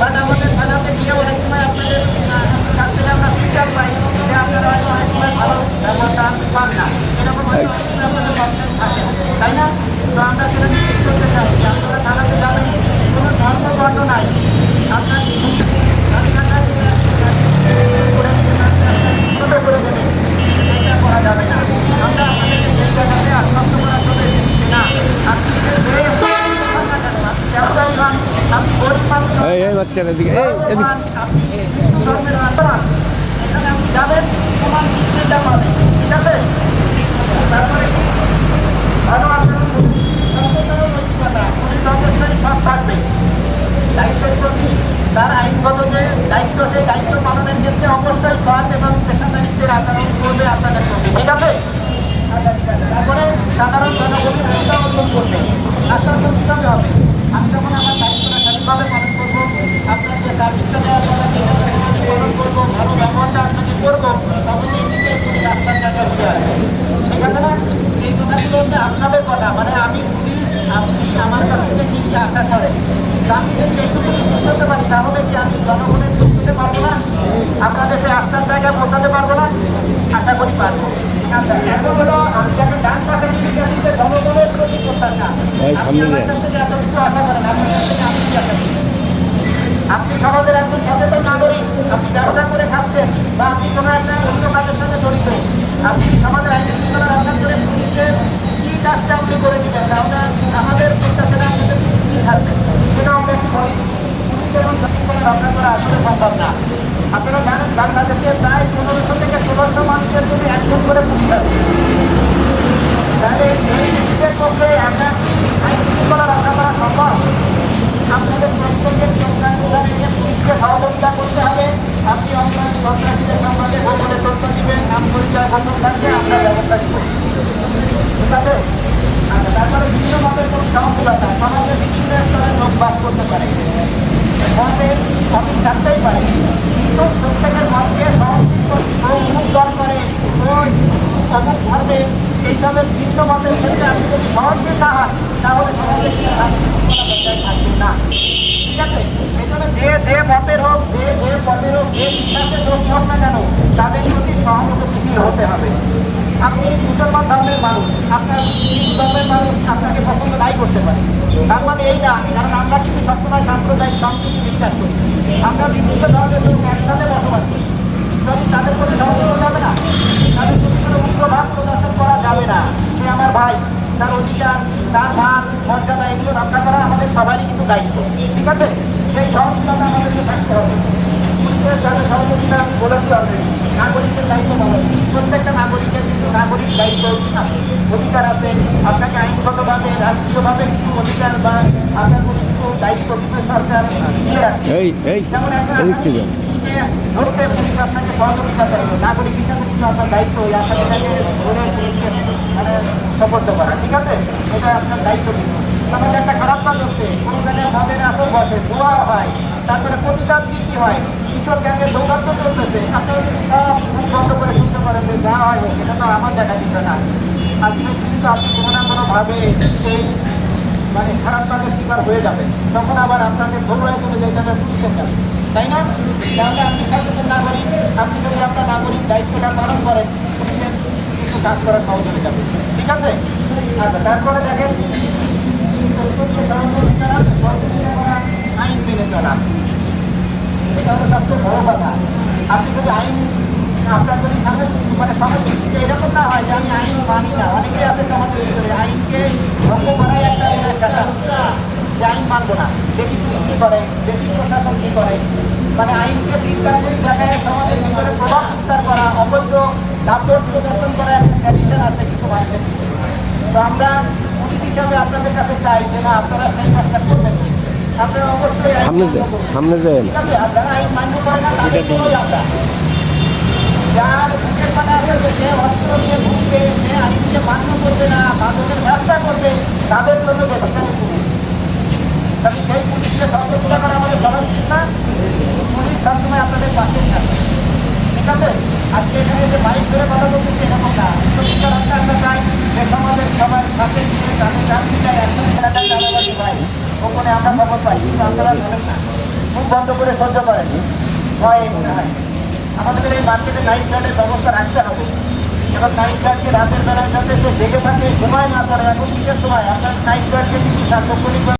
But আমাদের থানাতে গিয়ে অনেক সময় আপনাদের কাছ থেকে আমরা ফিডব্যাক পাই যে আপনারা হয়তো অনেক সময় ভালো ব্যবহারটা পান না এরকম হয়তো আপনাদের কমপ্লেন থাকে পুলিশ অবশ্যই সব থাকবে দায়িত্বের প্রতি তার আইনগত যে দায়িত্ব সেই দায়িত্ব পালনের ক্ষেত্রে অবশ্যই সৎ এবং পেশাদারিত্বের আচরণ আপনাদের ঠিক আছে তারপরে সাধারণ জনগণের ভূমিকা অর্জন করবে। রাস্তার হবে। আমি যখন আমার দায়িত্বটা সঠিকভাবে পালন করব আপনাকে সার্ভিসটা দেওয়ার কথা যেটা পালন করব ভালো ব্যবহারটা আপনাকে করব তখনই নিজের প্রতি রাস্তার জায়গায় ফিরে আসবে ঠিক আছে না হচ্ছে আপনাদের কথা মানে আমি আপনি আমার কাছ থেকে কি কি আশা করেন। আমি যদি পারি তাহলে কি আমি জনগণের পারব না? আপনাদের সেই আস্থার জায়গায় পৌঁছাতে পারব না? আশা করি পারব। জনগণের প্রতি প্রত্যাশা। আপনি সমাজের একজন সচেতন নাগরিক আপনি ব্যবসা করে খাচ্ছেন বা আপনি কোনো একটা অন্য কাজের সাথে জড়িত আপনি সমাজের আইন শৃঙ্খলা রক্ষা করে পুলিশের কি কাজটা আপনি করে দিবেন তাহলে আমাদের প্রত্যাশাটা আপনাদের কি থাকবে সেটা আমরা একটু বলি পুলিশ এবং শৃঙ্খলা রক্ষা করা আসলে সম্ভব না আপনারা জানেন বাংলাদেশে প্রায় পনেরোশো থেকে ষোলোশো মানুষের যদি একজন করে পুলিশ আছে তাহলে এই পুলিশের পক্ষে একটা আইন রক্ষা করা সম্ভব। আপনাদের প্রত্যেকের সন্তানগুলোকে নিয়ে পুলিশকে সহযোগিতা করতে হবে। আপনি অনলাইন সন্ত্রাসীদের সম্পর্কে গোপনে তথ্য দিবেন, নাম পরিচয় গোপন থাকবে, আমরা ব্যবস্থা দিব ঠিক আছে? আচ্ছা তারপরে বিভিন্ন মতের কোনো সহমূলতা সমাজে বিভিন্ন স্তরের লোক বাস করতে পারে। মতের সঠিক থাকতেই পারে। কিন্তু দল করে অমুক ধর্মে এইসবের মতের ক্ষেত্রে আপনি যদি না হন তাহলে সমাজে কি বজায় থাকবে না। ঠিক আছে? যে যে মতের হোক, যে হোক, যে বিশ্বাসের না কেন, তাদের প্রতি হতে হবে। আপনি মানুষ, আপনার ধর্মের মানুষ আপনাকে পছন্দ করতে পারে মানে এই না, কারণ আমরা কিন্তু সবসময় আমরা বিভিন্ন ধর্মের লোক একসাথে বসবাস করি। যদি তাদের প্রতি সহযোগিতা যাবে না তাদের প্রতি কোনো উগ্রভাব যাবে না। সে আমার ভাই তার অধিকার তার মান মর্যাদা এগুলো রক্ষা করা আমাদের সবারই কিন্তু দায়িত্ব। ঠিক আছে? সেই সহযোগিতা আমাদেরকে থাকতে হবে। পুলিশের সাথে সহযোগিতা বলেছি হবে নাগরিকের দায়িত্ব বলো প্রত্যেকটা নাগরিকের কিন্তু নাগরিক দায়িত্ব আছে। অধিকার আছে। আপনাকে আইনগতভাবে রাষ্ট্রীয়ভাবে কিছু অধিকার বা আপনার কোনো কিছু দায়িত্ব কিন্তু সরকার দিয়ে রাখছে। এই যেমন একজন আসামিকে ধরতে পুলিশ আপনাকে সহযোগিতা করবে নাগরিক হিসাবে কিন্তু আপনার দায়িত্ব ওই আসামিটাকে ধরে পুলিশকে মানে সপর্দ করা ঠিক আছে? এটা আপনার দায়িত্ব কিন্তু একটা খারাপ কাজ হচ্ছে। কোনো জায়গায় ভাবে আসল বসে ধোয়া হয়। তারপরে প্রতিবাদ বৃদ্ধি হয়? কিশোর গ্যাংয়ের দৌরাত্ম চলতেছে। আপনারা যদি সব বন্ধ করে শুনতে পারেন যে যা হয় হোক, এটা তো আমার দেখা দিচ্ছে না। আজকে কিন্তু আপনি কোনো না কোনোভাবে সেই মানে খারাপ কাজের শিকার হয়ে যাবে। তখন আবার আপনাকে ধরুয়া করে যেতে হবে পুলিশের কাছে তাই না? তাহলে আপনি সচেতন নাগরিক, আপনি যদি আপনার নাগরিক দায়িত্বটা পালন করেন, পুলিশের কিছু কাজ করা সহজ হয়ে যাবে। ঠিক আছে? আচ্ছা তারপরে দেখেন আইন মেনে চলা। এটা হলো সবচেয়ে বড় কথা। আপনি যদি আইন আপনার যদি সমাজ মানে সমাজ এরকম না হয় যে আমি আইন মানি না অনেকে আছে ভিতরে আইনকে ভঙ্গ করাই একটা যে আইন মানবো না। দেখি কী করে দেখি প্রশাসন কী করে। মানে আইনকে বিজ্ঞানের জায়গায় সমাজের ভিতরে প্রভাব বিস্তার করা অবৈধ দাপট প্রদর্শন করা একটা ট্র্যাডিশন আছে কিছু মানুষের। তো আমরা পুলিশ হিসাবে আপনাদের কাছে চাই যে না আপনারা সেই কাজটা করবেন। আপনারা অবশ্যই সামনে করবেন। সামনে ঠিক আপনারা আইন মান্য করে না আছে যে অস্ত্র নিয়ে না মাদকের ব্যবসা করবে তাদের সেই পুলিশকে সহযোগিতা করা না পুলিশ সবসময় আপনাদের পাশে থাকবে ঠিক আছে আজকে এখানে যে বাইক ধরে কথা বলতেছি এরকম না অর্থে আমরা চাই যে সমাজের সবার দিয়ে তাদের বিচার একজন খেলাটা চালাবাজি ভাই ওখানে আমরা খবর পাই, কিন্তু আপনারা ধরেন না। মুখ বন্ধ করে সহ্য করেন। এই মনে হয় আমাদের এই মার্কেটে নাইট গার্ডের ব্যবস্থা রাখতে হবে। এবং নাইট গার্ডকে রাতের বেলায় যাতে সে জেগে থাকে সময় না করে এখন শীতের সময় আপনার নাইট গার্ডকে কিছু সার্বক্ষণিক